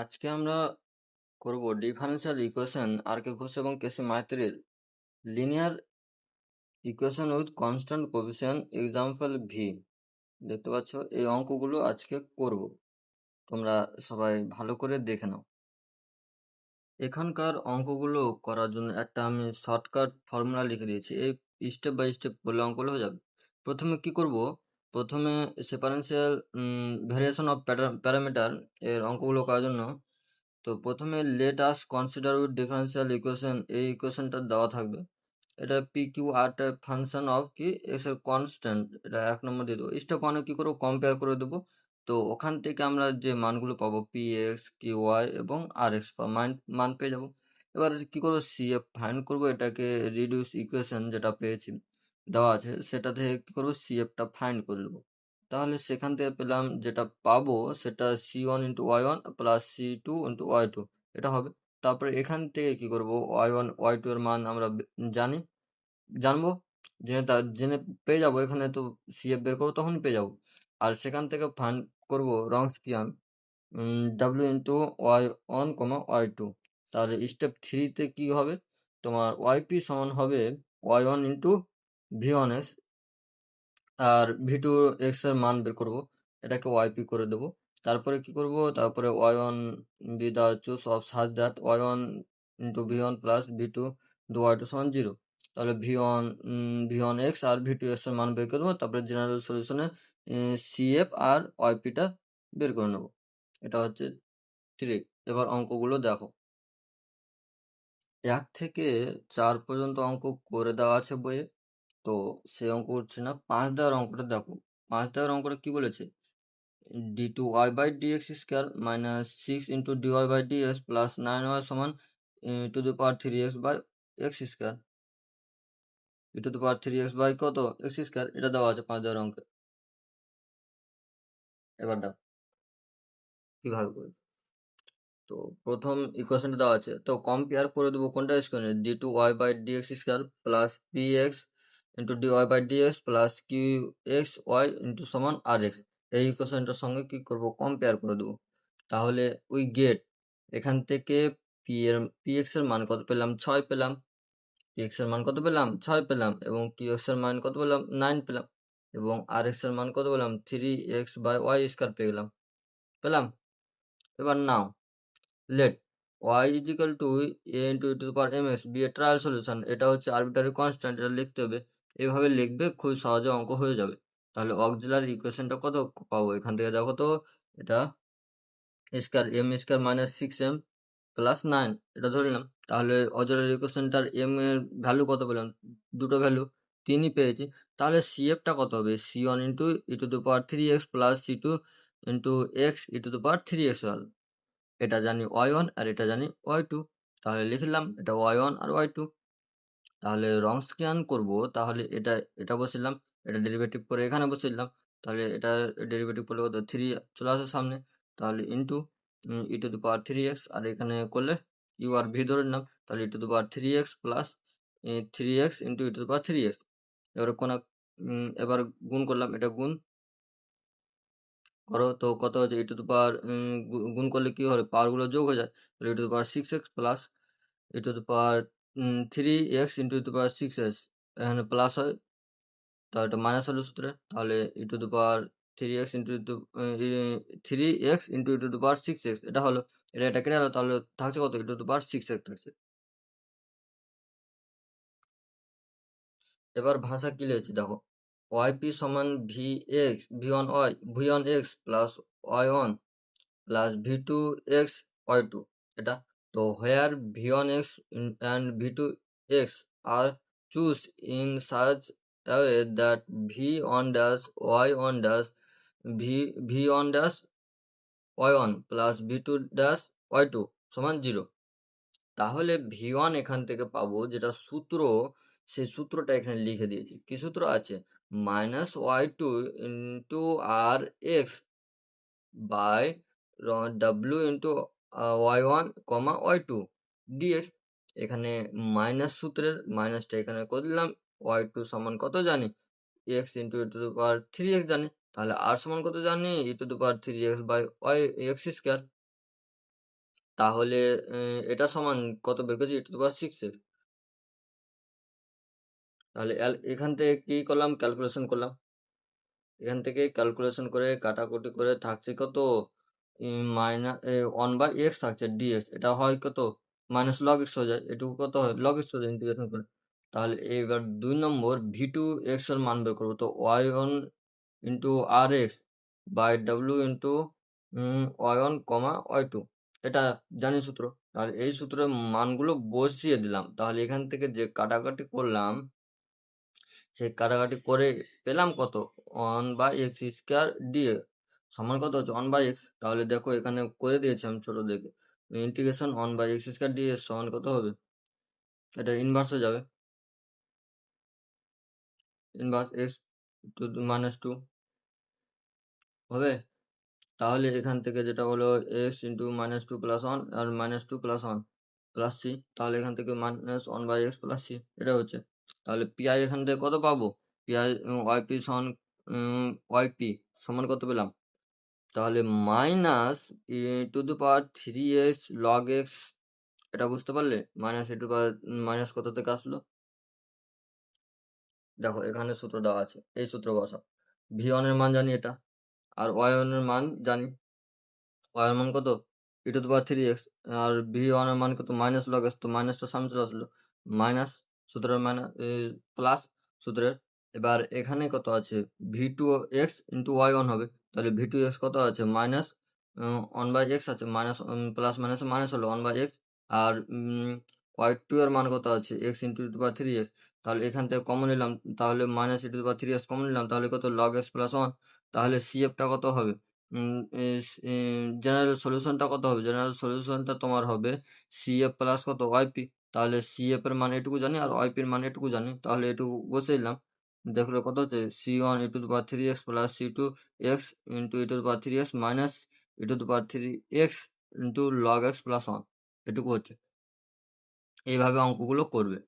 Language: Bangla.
আজকে আমরা করব differential equation R K Ghosh এবং KC মাইত্রের linear equation with constant coefficient example V দেখতে পাচ্ছ, এই অঙ্কগুলো আজকে করব। তোমরা সবাই ভালো করে দেখে নাও। এখানকার অঙ্কগুলো করার জন্য একটা আমি শর্টকাট ফর্মুলা লিখে দিয়েছি। এই স্টেপ বাই স্টেপ করলে অঙ্কগুলো হয়ে যাবে। প্রথমে কি করব? প্রথমে সেপারেন্সিয়াল ভ্যারিয়েশন অফ প্যারামিটার এর অঙ্কগুলো করার জন্য, তো প্রথমে let us consider with differential equation এই ইকুয়েশনটা দেওয়া থাকবে। এটা P Q R function of কি? এক্সের কনস্ট্যান্ট এটা এক নম্বর দিয়ে দেবো। স্টেপ ওয়ানে কী করব? কম্পেয়ার করে দেবো। তো ওখান থেকে আমরা যে মানগুলো পাবো পি এক্স কি ওয়াই এবং আর এক্স মান মান পেয়ে যাব। এবার কী করব? সি এফ ফাইন্ড করব। এটাকে রিডিউস ইকুয়েশন যেটা পেয়েছি। দেওয়া আছে, সেটা থেকে কী করব? সি এফটা ফাইন্ড করে নেব। তাহলে সেখান থেকে পেলাম যেটা পাবো, সেটা C one into Y one plus C two into Y two এটা হবে। তারপরে এখান থেকে কি করব? ওয়াই ওয়ান ওয়াই টু এর মান আমরা জানি। জানব। জেনে তা, জেনে পেয়ে যাব। এখানে তো সি এফ বের করব, তখনই পেয়ে যাব। আর সেখান থেকে ফাইন্ড করব Wronskian W into Y one comma Y two তাহলে স্টেপ থ্রিতে কি হবে? তোমার ওয়াইপি সমান হবে Y one into V one S আর ভি টু এক্সের মান বের করব। এটাকে ওয়াইপি করে দেব। তারপরে কি করব? তারপরে Y one be the choose of such that Y one into V one plus V two দু ওয়াই টু সমান জিরো তাহলে V one V one X আর ভি টু এক্সের মান বের করে দেবো। তারপরে জেনারেল সলিউশনে সি এফ আর ওয়াইপিটা বের করে নেব। এটা হচ্ছে ট্রিক এবার অঙ্কগুলো দেখো। এক থেকে চার পর্যন্ত অঙ্ক করে দেওয়া আছে বইয়ে। তো সে অঙ্ক করছে না। পাঁচ দেওয়ার অঙ্কটা দেখো, পাঁচ দেওয়ার অঙ্কটা কি বলেছে? D two Y by D X square minus six into D Y by D X plus nine Y সমান to the power three X by X square E to the power three X by কত? এক্স স্কোয়ার এটা দেওয়া আছে পাঁচ দেওয়ার অঙ্কে। এবার দাও কীভাবে করেছে। তো প্রথম ইকুয়েশনটা দেওয়া আছে, তো কম্পেয়ার করে দেবো কোনটা square D two Y by D X square plus P X into D Y by D X plus Q X Y into সমান আর এক্স এই ইকুয়েশনটার সঙ্গে কি করব? কম্পেয়ার করে দেবো। তাহলে উই গেট এখান থেকে পি এর পি এক্সের মান কত পেলাম? ছয় পেলাম। পি এক্স মান কত পেলাম? ছয় পেলাম। এবং কিউ এক্সের মান কত পেলাম? নাইন পেলাম। এবং আর এক্সের মান কত পেলাম? Three X by Y square পেয়ে গেলাম। পেলাম? এবার নাও। Let Y equal to A into to power M X be a trial solution এটা হচ্ছে আরবিটারি কনস্ট্যান্ট এটা লিখতে হবে। এইভাবে লিখবে খুব সহজে অঙ্ক হয়ে যাবে। তাহলে অক্সিলারি ইকুয়েশনটা কত পাবো? এখান থেকে দেখো তো, এটা square M square minus six M plus nine এটা ধরে নিলাম। তাহলে অক্সিলারি ইকুয়েশনটার এম এর ভ্যালু কত পেলাম? দুটো ভ্যালু তিনই পেয়েছি। তাহলে সি এফটা কত হবে? C one into E to the power three X plus C two into X E to the power three x হল এটা জানি ওয়াই ওয়ান আর এটা জানি ওয়াই টু তাহলে লিখলাম এটা ওয়াই ওয়ান আর ওয়াই টু তাহলে রং স্ক্যান করব, তাহলে এটা এটা বসিলাম, এটা ডেরিভেটিভ করে এখানে বসিলাম, তাহলে এটা ডেরিভেটিভ করলে কত? থ্রি চলে আসে সামনে, তাহলে into E to the power three X আর এখানে করলে ইউ আর ভি ধরে নিলাম, তাহলে E to the power three X plus three X into E to the power three x এবার কোন এবার গুণ করলাম, এটা গুণ করো, তো কত হচ্ছে? ই টু দু পাওয়ার গুণ করলে কি হবে? পাওয়ারগুলো যোগ হয়ে যায়, তাহলে E to the power six X plus E to the power three X into to power six X এখানে প্লাস হয়। তো এটা মাইনাস হলো সূত্রে। তাহলে E to the power three X into two three X into to the power six x এটা হলো, এটা এটা কেটে গেলো তাহলে থাকছে কত? E to the power six x থাকছে। এবার ভাষা কি লিখেছি? দেখো ওয়াইপি সমান V X V one Y V one X plus Y one plus V two X Y two এটা one X and V two X are chosen search way that v on dash y on dash v v on dash y1 plus V two dash Y two সমান জিরো তাহলে ভি ওয়ান এখান থেকে পাবো যেটা সূত্র, সেই সূত্রটা এখানে লিখে দিয়েছি। কি সূত্র আছে? Minus Y two into R X by W into Y one comma Y two DX এখানে মাইনাস সূত্রের মাইনাসটা এখানে করে দিলাম ওয়াই টু সমান কত জানি X into E to power three X জানি তাহলে আর সমান কত জানি E to power three X by Y X square তাহলে এটা সমান কত বের করেছি? e টু পাওয়ার 6 এর। তাহলে এখান থেকে কি করলাম? ক্যালকুলেশন করলাম। এখান থেকে ক্যালকুলেশন করে কাটাকুটি করে থাকছে কত? উম মাইনা এ 1/x থাকছে dx এটা হয় কত? মাইনাস log x হয়ে যায়। এটুকু কত হয়? log x হয়ে যায় ইন্টিগ্রেশন করে। তাহলে এবার ২ নম্বর v2x এর মান বের করব। তো y1 into rx by w into um y1, y2 এটা জানি সূত্র। তাহলে এই সূত্রের মানগুলো বসিয়ে দিলাম। তাহলে এখান থেকে যে কাটাকাটি করলাম সেই কাটাকাটি করে পেলাম কত? 1/x স্কয়ার dx সমান কত হচ্ছে? ওয়ান বাই এক্স তাহলে দেখো এখানে করে দিয়েছি আমি ছোট দেখে। ইন্টিগ্রেশন 1/x স্কয়ার dx সমান কত হবে? এটা ইনভার্স হয়ে যাবে। Inverse X to minus two হবে? তাহলে এখান থেকে যেটা হলো x into minus two plus one আর minus two plus one plus C তাহলে এখান থেকে minus one by X plus C এটা হচ্ছে তাহলে পিআই এখান থেকে কত পাবো পিআই ওয়াইপি সমান ওয়াইপি সমান কত পেলাম তাহলে minus E to the power three X log X এটা বুঝতে পারলে? Minus E to power minus কত থেকে আসলো? দেখো, এখানে সূত্র দেওয়া আছে, এই সূত্র বসাও। ভি ওয়ানের মান জানি এটা, আর ওয়াই ওয়ানের মান জানি। ওয়াই মান কত? E to the power three X R V ওয়ানের মান কত? মাইনাস লগ এক্স তো মাইনাসটা সামনে চলে আসলো। মাইনাস সূত্রের মাইনাস প্লাস সূত্রের এবার এখানে কত আছে? V two X into Y one হবে। তাহলে ভি টু এক্স কত আছে? মাইনাস ওয়ান বাই এক্স আছে। মাইনাস প্লাস মাইনাস মাইনাস হলো ওয়ান বাই এক্স আর ওয়াই টু এর মান কত আছে? X into to power three X তাহলে এখান থেকে কমন নিলাম। তাহলে minus to power three X common নিলাম। তাহলে কত? লগ এক্স প্লাস ওয়ান তাহলে সি এফটা কত হবে? জেনারেল সলিউশনটা কত হবে? জেনারেল সলিউশনটা তোমার হবে সি এফ প্লাস কত? ওয়াইপি তাহলে সি এফ এর মান এটুকু জানি আর ওয়াইপির মান এটুকু জানি। তাহলে এটুকু বসে দিলাম দেখলে কত হচ্ছে C one E power three X plus C two X into E to power three X minus E to power three X into log X plus one এটুকু হচ্ছে। এইভাবে অঙ্কগুলো করবে।